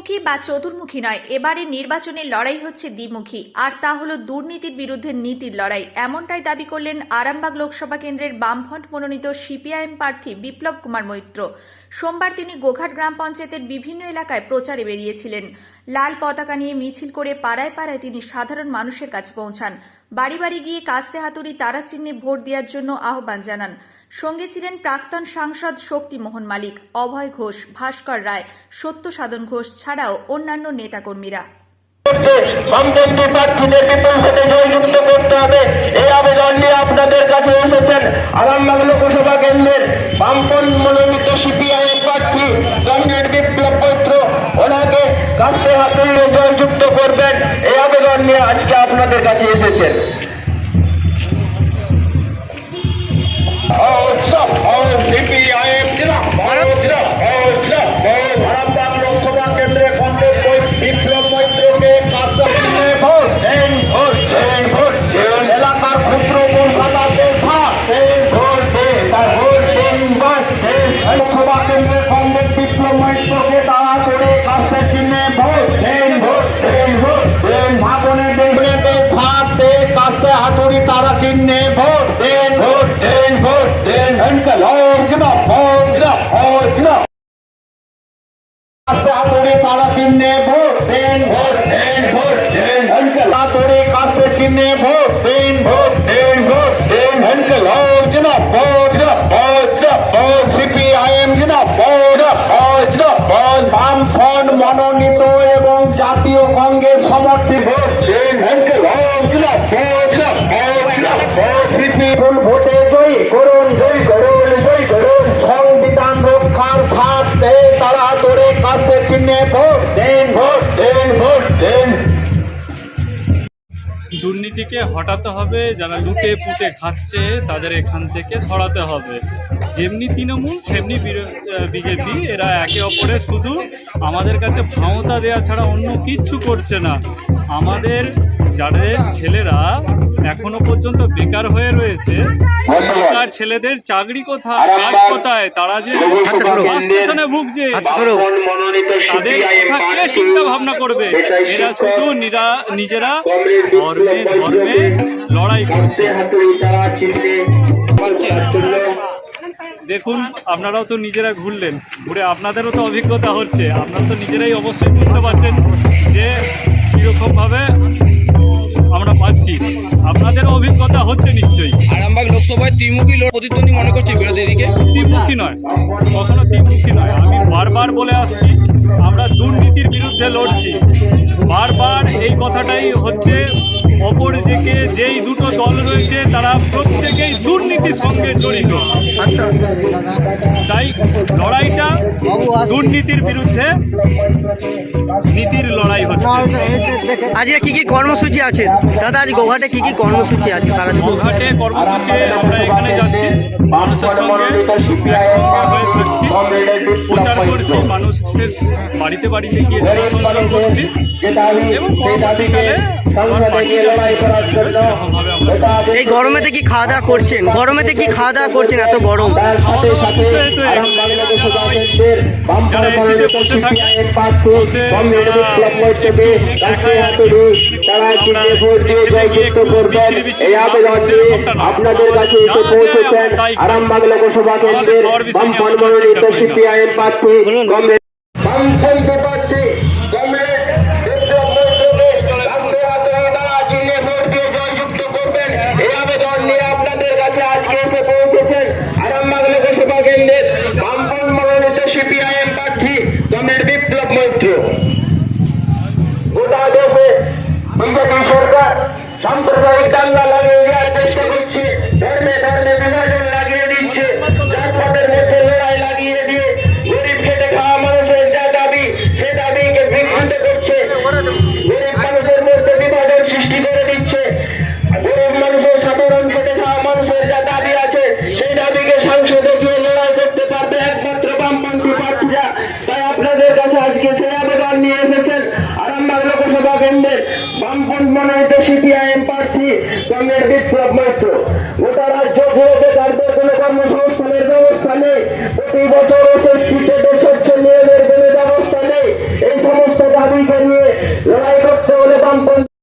ত্রিমুখী বা চতুর্মুখী নয়। এবারে নির্বাচনের লড়াই হচ্ছে দ্বিমুখী। আর তা হল দুর্নীতির বিরুদ্ধে নীতির লড়াই। এমনটাই দাবি করলেন আরামবাগ লোকসভা কেন্দ্রের বামফ্রন্ট মনোনীত সিপিআইএম প্রার্থী বিপ্লব কুমার মৈত্র। সোমবার তিনি গোঘাট গ্রাম পঞ্চায়েতের বিভিন্ন এলাকায় প্রচারে বেরিয়েছিলেন। লাল পতাকা নিয়ে মিছিল করে পাড়ায় পাড়ায় তিনি সাধারণ মানুষের কাছে পৌঁছান। বাড়ি বাড়ি গিয়ে কাস্তে হাতুড়ি তারা চিহ্নে ভোট দেওয়ার জন্য আহ্বান জানান। সঙ্গে ছিলেন প্রাক্তন সাংসদ শক্তিমোহন মালিক, অভয় ঘোষ, ভাস্কর রায় সত্য সাধন ঘোষ ছাড়াও অন্যান্য নেতাকর্মীরা। বামপন্থী প্রার্থীদের বিপুল জয়যুক্ত করতে হবে। এই আবেদন নিয়ে আপনাদের কাছে এসেছেন আরামবাগ লোকসভা কেন্দ্রের বামপন্থ মনোনীত সিপিআইএম কাস্তে হাতে জয়যুক্ত করবেন। এই আবেদন নিয়ে আজকে আপনাদের কাছে এসেছেন। দেন অঙ্কল ওম জিনা ওম জিনা ওম জিনা কাস্তে হাতুড়ি তারা চিহ্নে ভোট দেন ভোট দেন ভোট চিহ্নে ভোট ভোট ভোট দেন অঙ্কল ওম জিনা ওম জিনা ওম জিনা ওম সিপিআইএম জিনা ওম ওম বামফ্রন্ট মনোনীত এবং জাতীয় কংগ্রেস সমর্থিত ভোট ভোটে জয় করুন জয় করুন দুর্নীতিকে হটাতে হবে যারা লুটে পুটে খাচ্ছে তাদের এখান থেকে সরাতে হবে। যেমনি তৃণমূল সেমনি বিজেপি এরা একে অপরের শুধু আমাদের কাছে ক্ষমতা দেওয়া ছাড়া অন্য কিচ্ছু করছে না। আমাদের যাদের ছেলেরা এখনও পর্যন্ত বেকার হয়ে রয়েছে বেকার ছেলেদের চাকরি কোথায় কাজ কোথায় তারা যে ফ্রাস্ট্রেশনে ভুগছে তাদের কথা কে চিন্তা ভাবনা করবে। এরা শুধু নিজেরা ধর্মে ধর্মে লড়াই করছে দেখুন আপনারাও তো নিজেরা ঘুরলেন ঘুরে আপনাদেরও তো অভিজ্ঞতা হচ্ছে আপনারা তো নিজেরাই অবশ্যই বুঝতে পারছেন যে কীরকমভাবে আমরা পাচ্ছি আপনাদেরও অভিজ্ঞতা হচ্ছে নিশ্চয়ই আরামবাগ লোকসভায় ত্রিমুখী লোক প্রতিদ্বন্দ্বী মনে করছে বিরোধী দিকে ত্রিমুখী নয়। কখনো ত্রিমুখী নয়। আমি বারবার বলে আসছি আমরা দুর্নীতির বিরুদ্ধে লড়ছি। বারবার এই কথাটাই হচ্ছে। অপর দিকে যেই দুটো দল রয়েছে তারা প্রত্যেকেই দুর্নীতির সঙ্গে জড়িত। তাই লড়াইটা দুর্নীতির বিরুদ্ধে নীতির লড়াই হচ্ছে। আজকে কি কি কর্মসূচি আছে? দাদা আজ গোঘাটে কি কি কর্মসূচি আছে সারা ঘাটে কর্মসূচি আমরা এখানে যাচ্ছি। মানুষের সঙ্গে হয়ে থাকছি। প্রচার করছি মানুষের বাড়িতে বাড়িতে গিয়ে করছি। এই গরমেতে কি খাওয়া দাওয়া করছেন গরমেতে কি খাওয়া দাওয়া করছেন এত গরম আপনাদের কাছে এসে পৌঁছেছেন আরামবাগ লোকসভা কেন্দ্রের মনোনীত সিপিআইএম প্রার্থী বামপন্থী প্রার্থী মনোনীত সিপিআইএম প্রার্থী? কংগ্রেস বিপ্লব মৈত্র। গোটা রাজ্য জুড়ে বেকারদের কোনো কর্মসংস্থানের ব্যবস্থা নেই। প্রতি বছর এসএসসি টেটে স্বচ্ছ নিয়োগের কোনো ব্যবস্থা নেই। এই সমস্ত দাবিকে নিয়ে লড়াই করতে হলে বামপন্থী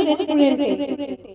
রেস্টুরেন্টে